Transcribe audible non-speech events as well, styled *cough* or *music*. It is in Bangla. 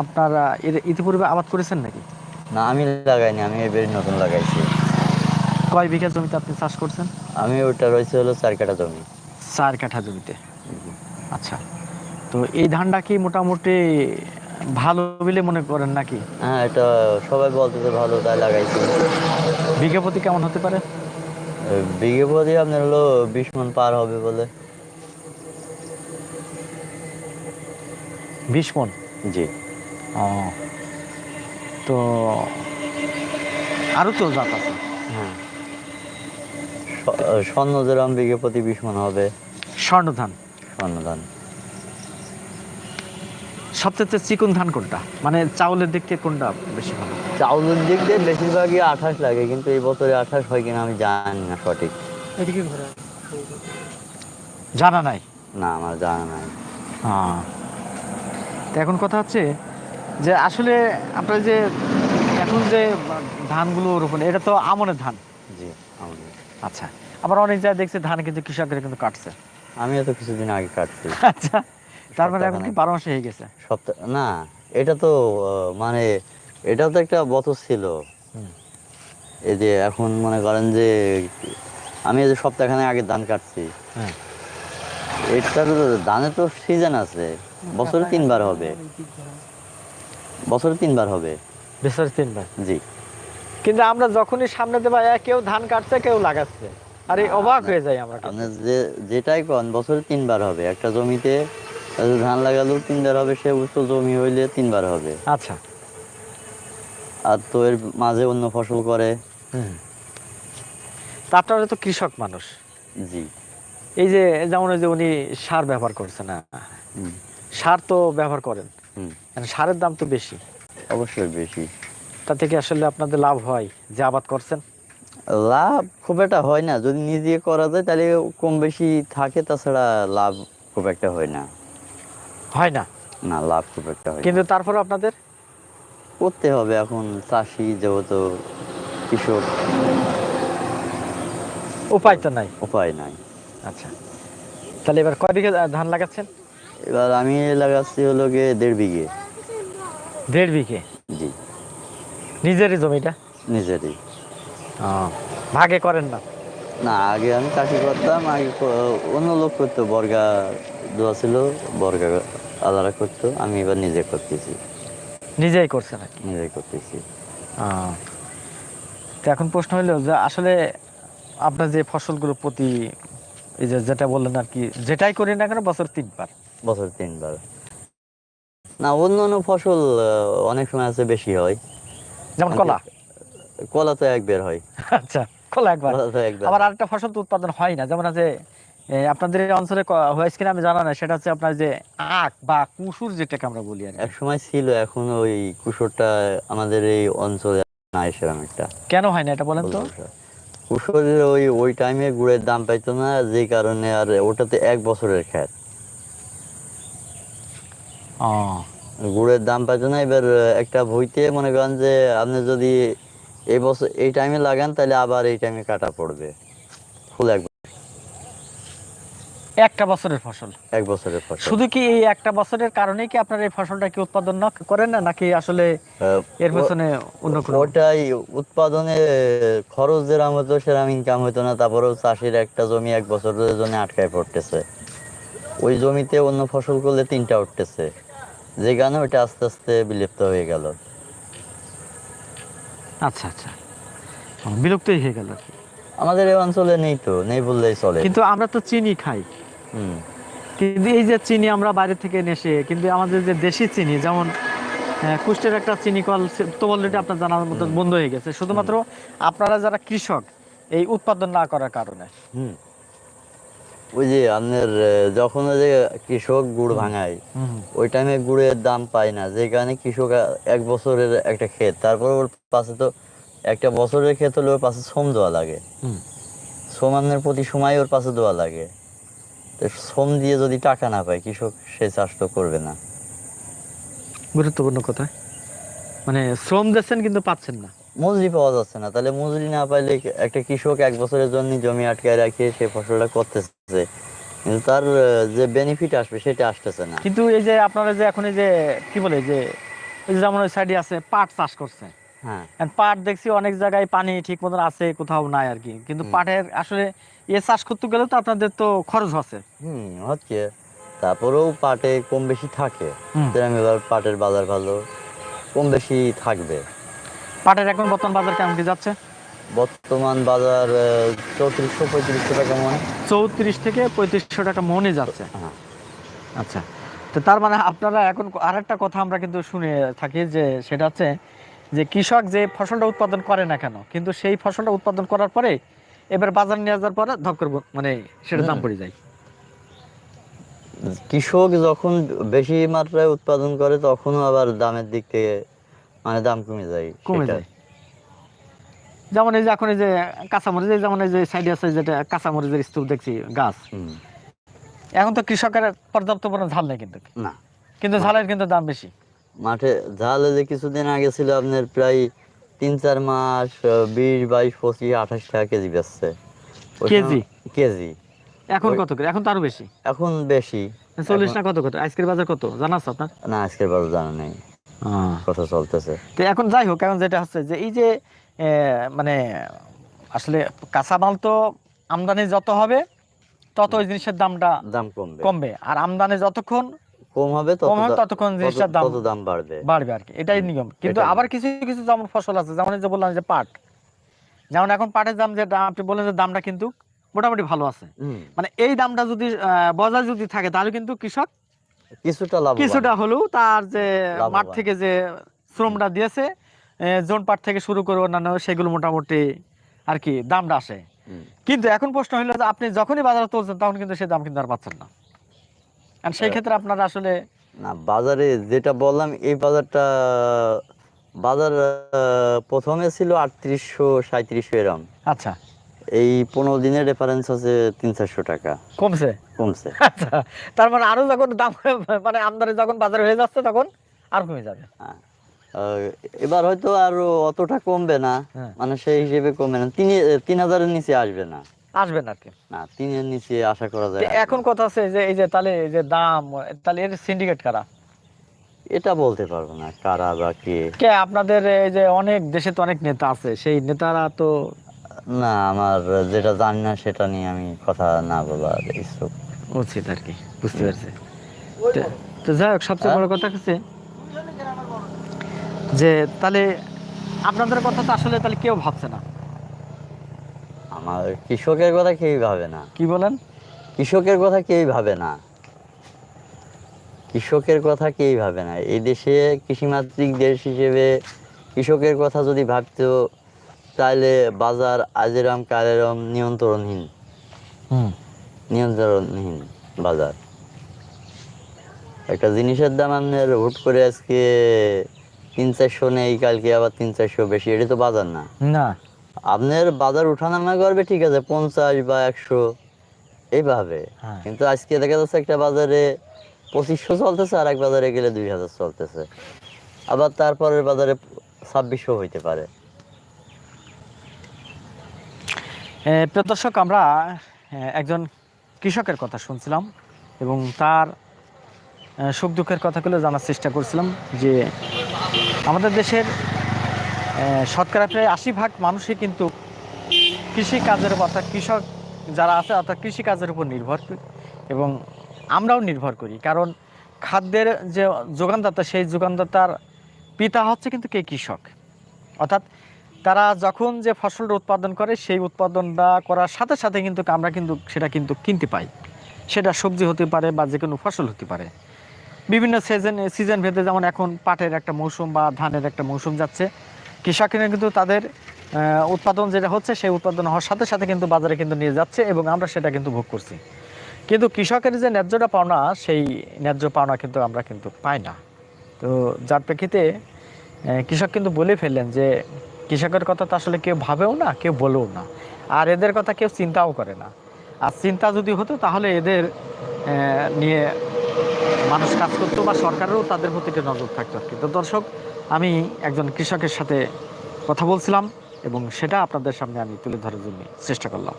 আপনারা এর ইতিপূর্বে আবাদ করেছেন নাকি? না আমি লাগাইনি আমি এবার নতুন লাগাইছি। কয় বিঘা জমিতে আপনি চাষ করছেন? আমি ওটা রয়েছে হলো চার কাটা জমি। চার কাঠা জমিতে? আচ্ছা তো এই ধানটা কি মোটামুটি ভালো বলে মনে করেন নাকি? হ্যাঁ এটা সবাই বলতেছে ভালো তাই লাগাইছি। বিঘা প্রতি কেমন হতে পারে? বিঘে প্রতি আপনার হলো বিশ মন পার হবে বলে। বিশ মন? জি। ও তো আরও তো জাত আছে। হ্যাঁ। স্বর্ণ যেরকম বিঘে প্রতি বিশ মন হবে। স্বর্ণ ধান স্বর্ণ ধান সবচেয়ে চিকন ধান কোনটা? মানে চাউলের দিক থেকে কোনটা বেশি ভালো? চাউলের দিক দিয়ে বেশিরভাগই আঠাশ লাগে কিন্তু এই বছরে আঠাশ হয় কিনা আমি জানি না সঠিক। জানা নাই? না আমার জানা নাই। হ্যাঁ। তো এখন কথা হচ্ছে যে আসলে আপনার যে এখন যে ধানগুলো রোপণ এটা তো আমনের ধান। জি আমাদের আচ্ছা আবার অনেক জায়গায় দেখছে ধান কিন্তু কৃষকরা কিন্তু কাটছে। আমিও তো কিছুদিন আগে কাটছি। *laughs* আচ্ছা তার মানে এখন কি। বারো মাসে হয়ে গেছে? সপ্তাহ না এটা তো মানে এটাও তো একটা বছর ছিল। এই যে এখন মনে করেন যে আমি এই যে সপ্তাহখানে আগে ধান কাটছি। হ্যাঁ। এটা তো ধানের তো সিজন আছে। বছরে তিনবার হবে। বছরে তিনবার হবে। বেসর তিনবার? জি। কিন্তু আমরা যখনই সামনে দেবা কেউ ধান কাটছে কেউ লাগাচ্ছে। আরে অবাক হয়ে যায় আমরা। আপনার যে যেটাই কন বছরে তিনবার হবে। একটা জমিতে ধান লাগালেও তিনবার হবে সে উঁচু জমি হইলে তিনবার হবে। আচ্ছা। আর তো এর মাঝে অন্য ফসল করে। হুম। তা আপনারা তো কৃষক মানুষ। জি। এই যে যেমন যে উনি সার ব্যবহার করছে না সার তো ব্যবহার করেন। সারের দাম তো বেশি। অবশ্যই বেশি। তা থেকে আসলে আপনাদের লাভ হয় যে আবাদ করছেন? লাভ খুব একটা হয় না। যদি নিজে করা যায় তাহলে কম বেশি থাকে তাছাড়া লাভ খুব একটা হয় না। হয় না? না লাভ খুব একটা হয় কিন্তু তারপরে আপনাদের? করতে হবে এখন চাষি যেহেতু কৃষক। উপায় তো নাই। উপায় নাই। আচ্ছা। তাহলে এবার কয় বিঘা ধান লাগাচ্ছেন? এবার আমি লাগাচ্ছি হলো গিয়ে দেড় বিঘে। দেড় বিঘে? জি। নিজেরই জমিটা? নিজেরই। ভাগে করেন না? না আগে আমি চাষি করতাম আগে অন্য লোক করতো বর্গা দেওয়া ছিল বর্গা আলাদা করতো আমি এবার নিজে করতেছি। নিজেই করছেন আর কি। নিজে করতেছি তো এখন প্রশ্ন হলো যে আসলে আপনার যে ফসলগুলো প্রতি এই যে যেটা বললেন আর কি যেটাই করি না কেন বছর তিনবার। বছর তিনবার। না অন্য অন্য ফসল অনেক সময় আছে বেশি হয়। যেমন কলা? কলা তো এক বের হয়। আচ্ছা কলা একবার। একবার আবার আরেকটা ফসল তো উৎপাদন হয় না যেমন আছে আপনাদের অঞ্চলে হয়েছে কিনা আমি জানা না সেটা হচ্ছে আপনার যে আখ বা কুসুর যেটাকে আমরা বলি আর এক সময় ছিল এখন ওই কুসুরটা আমাদের এই অঞ্চলে নাই সেরকম একটা। কেন হয় না এটা বলেন তো? কুসরের ওই ওই টাইমে গুড়ের দাম পাইতো না যে কারণে আর ওটাতে এক বছরের খ্যাত। ও, গুড়ের দাম পাইতো না? এবার একটা ভইতে মনে করেন যে আপনি যদি এই বছর এই টাইমে লাগান তাহলে আবার এই টাইমে কাটা পড়বে। ফুল এক একটা বছরের ফসল। এক বছরের ফসল। শুধু কি এই একটা বছরের কারণেই কি আপনার এই ফসলটা কি উৎপাদন না করেন না নাকি আসলে এর পেছনে অন্য কোনো? ওটাই উৎপাদনে খরচ যেরাম হতো সেরাম ইনকাম হতো না তারপরেও চাষির একটা জমি এক বছরের জন্য আটকায় পড়তেছে। ওই জমিতে অন্য ফসল করলে তিনটা উঠতেছে। যে কারণে ওটা আস্তে আস্তে বিলুপ্ত হয়ে গেল। আচ্ছা আচ্ছা। ও, বিলুপ্তই হয়ে গেল আমাদের এই অঞ্চলে নেই তো নেই বললেই চলে। কিন্তু আমরা তো চিনি খাই। হুম। কিন্তু এই যে চিনি আমরা বাইরে থেকে এসে কিন্তু আমাদের যে দেশি চিনি যেমন কুষ্টের একটা চিনি কল তো অলরেডি আপনার জানার মতো বন্ধ হয়ে গেছে। শুধুমাত্র আপনারা যারা কৃষক এই উৎপাদন না করার কারণে। হুম। ওই যে আপনার যখন ওই যে কৃষক গুড় ভাঙায় ওই টাইমে গুড়ের দাম পায় না। যে কারণে কৃষক এক বছরের একটা ক্ষেত তারপর ওর পাশে তো একটা বছরের ক্ষেত হলে ওর পাশে শ্রম দেওয়া লাগে। শ্রম আপনার প্রতি সময় ওর পাশে দেওয়া লাগে। তো শ্রম দিয়ে যদি টাকা না পায় কৃষক সে চাষ তো করবে না। গুরুত্বপূর্ণ কথা। মানে শ্রম দিচ্ছেন কিন্তু পাচ্ছেন না। মজুরি পাওয়া যাচ্ছে না। তাহলে মজুরি না পাইলে একটা কৃষক এক বছরের জন্য জমি আটকায় রাখিয়ে সে ফসলটা করতেছে। কিন্তু তার যে বেনিফিট আসবে সেটা আসতেছে না। কিন্তু এই যে আপনারা যে এখন এই যে কি বলে যে যেমন ওই সাইডে আছে পাট চাষ করছে। হ্যাঁ। পাট দেখছি অনেক জায়গায় পানি ঠিক মতন আছে কোথাও নাই আর কি। কিন্তু পাটের আসলে এ চাষ করতে গেলে তো আপনাদের তো খরচ আছে। হুম হচ্ছে। তারপরেও পাটে কম বেশি থাকে। এবার পাটের বাজার ভালো কম বেশি থাকবে। পাটের এখন বর্তমান বাজার কেমন কি যাচ্ছে? বর্তমান বাজার চৌত্রিশশো পঁয়ত্রিশশো টাকা মনে চৌত্রিশ থেকে পঁয়ত্রিশশো টাকা মনে যাচ্ছে। হ্যাঁ। আচ্ছা তো তার মানে আপনারা এখন আরেকটা কথা আমরা কিন্তু শুনে থাকি যে সেটা হচ্ছে যে কৃষক যে ফসলটা উৎপাদন করে না কেন কিন্তু সেই ফসলটা উৎপাদন করার পরে এবার বাজার নিয়ে যাওয়ার পরে ধপ করে মানে সেটা দাম পড়ে যায়। কৃষক যখন বেশি মাত্রায় উৎপাদন করে তখনও আবার দামের দিক থেকে মানে দাম কমে যায় কমে যায়। যেমন এই যে এখন এই যে কাঁচামরিচ এই যেমন এই যে সাইডে আছে যেটা কাঁচামরিচের স্তূপ দেখছি গাছ। এখন তো কৃষকের পর্যাপ্ত পরিমাণ ঝাল নেই কিন্তু। না। কিন্তু ঝালের কিন্তু দাম বেশি। মাঠে ঝালে যে কিছুদিন আগে ছিল আপনার প্রায় তিন চার মাস বিশ বাইশ পঁচিশ আঠাশ টাকা কেজি বেচছে। কেজি? কেজি। এখন কত করে? এখন তো আরও বেশি। এখন বেশি। চল্লিশ না কত কত? আজকের বাজার কত? জানা আছে আপনার? না আজকের বাজার জানা নেই। কথা চলতেছে। তো এখন যাই হোক এখন যেটা হচ্ছে যে এই যে মানে আসলে কাঁচামাল তো আমদানি যত হবে তত ওই জিনিসের দামটা দাম কমবে। কমবে। আর আমদানি যতক্ষণ কম হবে কম হবে ততক্ষণ জিনিসটার দাম দাম বাড়বে। বাড়বে আর কি। এটাই নিয়ম। কিন্তু আবার কিছু কিছু যেমন ফসল আছে যেমন যে বললাম যে পাট। যেমন এখন পাটের দাম যে আপনি বললেন যে দামটা কিন্তু মোটামুটি ভালো আছে। মানে এই দামটা যদি বজায় যদি থাকে তাহলে কিন্তু কৃষক কিছুটা লাভ কিছুটা হলেও তার যে মাঠ থেকে যে শ্রমটা দিয়েছে জোন পাট থেকে শুরু করে অন্যান্য সেগুলো মোটামুটি আর কি দামটা আসে। কিন্তু এখন প্রশ্ন হলো যে আপনি যখনই বাজারে তুলছেন তখন কিন্তু সে দাম কিন্তু আর পাচ্ছেন না। আর সেই ক্ষেত্রে আপনার আসলে না বাজারে যেটা বললাম এই বাজারটা বাজার প্রথমে ছিল আটত্রিশশো সাঁত্রিশশো এরম। আচ্ছা। এই পনেরো দিনের রেফারেন্স আছে তিন চারশো টাকা। কমছে? কমছে। আচ্ছা তার মানে আরও যখন দাম মানে আমদানি যখন বাজারে হয়ে যাচ্ছে তখন আর কমে যাবে। এবার হয়তো আর অতটা কমবে না হ্যাঁ। মানে সেই হিসেবে কমবে না। তিন তিন হাজারের নিচে আসবে না। আসবেন আর কি। না তিনের নিচে আশা করা যায় এখন কথা আছে যে এই যে তাহলে এই যে দাম তাহলে এর সিন্ডিকেট কারা? এটা বলতে পারব না কারা বা কে। কে? আপনাদের এই যে অনেক দেশে তো অনেক নেতা আছে সেই নেতারা তো না আমার যেটা জানি না সেটা নিয়ে আমি কথা না বলার ইচ্ছুক উচিত আর কি বুঝতে পারছি। তো- যাই হোক সবচেয়ে বড় কথা হচ্ছে যে তাহলে আপনাদের কথা তো আসলে তাহলে কেউ ভাবছে না। আমার কৃষকের কথা কেউই ভাবে না। কি বলেন? কৃষকের কথা কেউই ভাবে না। কৃষকের কথা কেউই ভাবে না। এই দেশে কৃষিমাতৃক দেশ হিসেবে কৃষকের কথা যদি ভাবতো তাহলে বাজার আজেরাম কালেরম নিয়ন্ত্রণহীন। হুম। নিয়ন্ত্রণহীন বাজার। একটা জিনিসের দাম আপনার হুট করে আজকে তিন চারশো নেই কালকে আবার তিন চারশো বেশি এটা তো বাজার না। না। আপনার বাজার উঠানামা করবে ঠিক আছে পঞ্চাশ বা একশো এইভাবে। হ্যাঁ। কিন্তু আজকে দেখা যাচ্ছে একটা বাজারে পঁচিশশো চলতেছে আর এক বাজারে গেলে দুই হাজার চলতেছে। আবার তারপরের বাজারে ছাব্বিশশো হইতে পারে। এ, প্রিয় দর্শক আমরা একজন কৃষকের কথা শুনছিলাম এবং তার সুখ দুঃখের কথাগুলো জানার চেষ্টা করছিলাম যে আমাদের দেশের শতকরা প্রায় আশি ভাগ মানুষই কিন্তু কৃষি কাজের উপর অর্থাৎ কৃষক যারা আছে অর্থাৎ কৃষি কাজের উপর নির্ভর করি এবং আমরাও নির্ভর করি। কারণ খাদ্যের যে যোগানদাতা সেই যোগানদাতার পিতা হচ্ছে কিন্তু কে কৃষক। অর্থাৎ তারা যখন যে ফসলটা উৎপাদন করে, সেই উৎপাদনটা করার সাথে সাথে কিন্তু আমরা কিন্তু সেটা কিন্তু কিনতে পাই। সেটা সবজি হতে পারে বা যে কোনো ফসল হতে পারে। বিভিন্ন সিজন সিজন ভেদে যেমন এখন পাটের একটা মৌসুম বা ধানের একটা মৌসুম যাচ্ছে, কৃষকেরা কিন্তু তাদের উৎপাদন যেটা হচ্ছে, সেই উৎপাদন হওয়ার সাথে সাথে কিন্তু বাজারে কিন্তু নিয়ে যাচ্ছে এবং আমরা সেটা কিন্তু ভোগ করছি। কিন্তু কৃষকের যে ন্যায্যটা পাওনা, সেই ন্যায্য পাওনা কিন্তু আমরা কিন্তু পাই না। তো যার প্রেক্ষিতে কৃষক কিন্তু বলে ফেললেন যে কৃষকের কথা তো আসলে কেউ ভাবেও না, কেউ বলেও না। আর এদের কথা কেউ চিন্তাও করে না। আর চিন্তা যদি হতো তাহলে এদের নিয়ে মানুষ কাজ করতো বা সরকারেরও তাদের প্রতি একটা নজর থাকতো আর কি। তো দর্শক, আমি একজন কৃষকের সাথে কথা বলছিলাম এবং সেটা আপনাদের সামনে আমি তুলে ধরার জন্য চেষ্টা করলাম।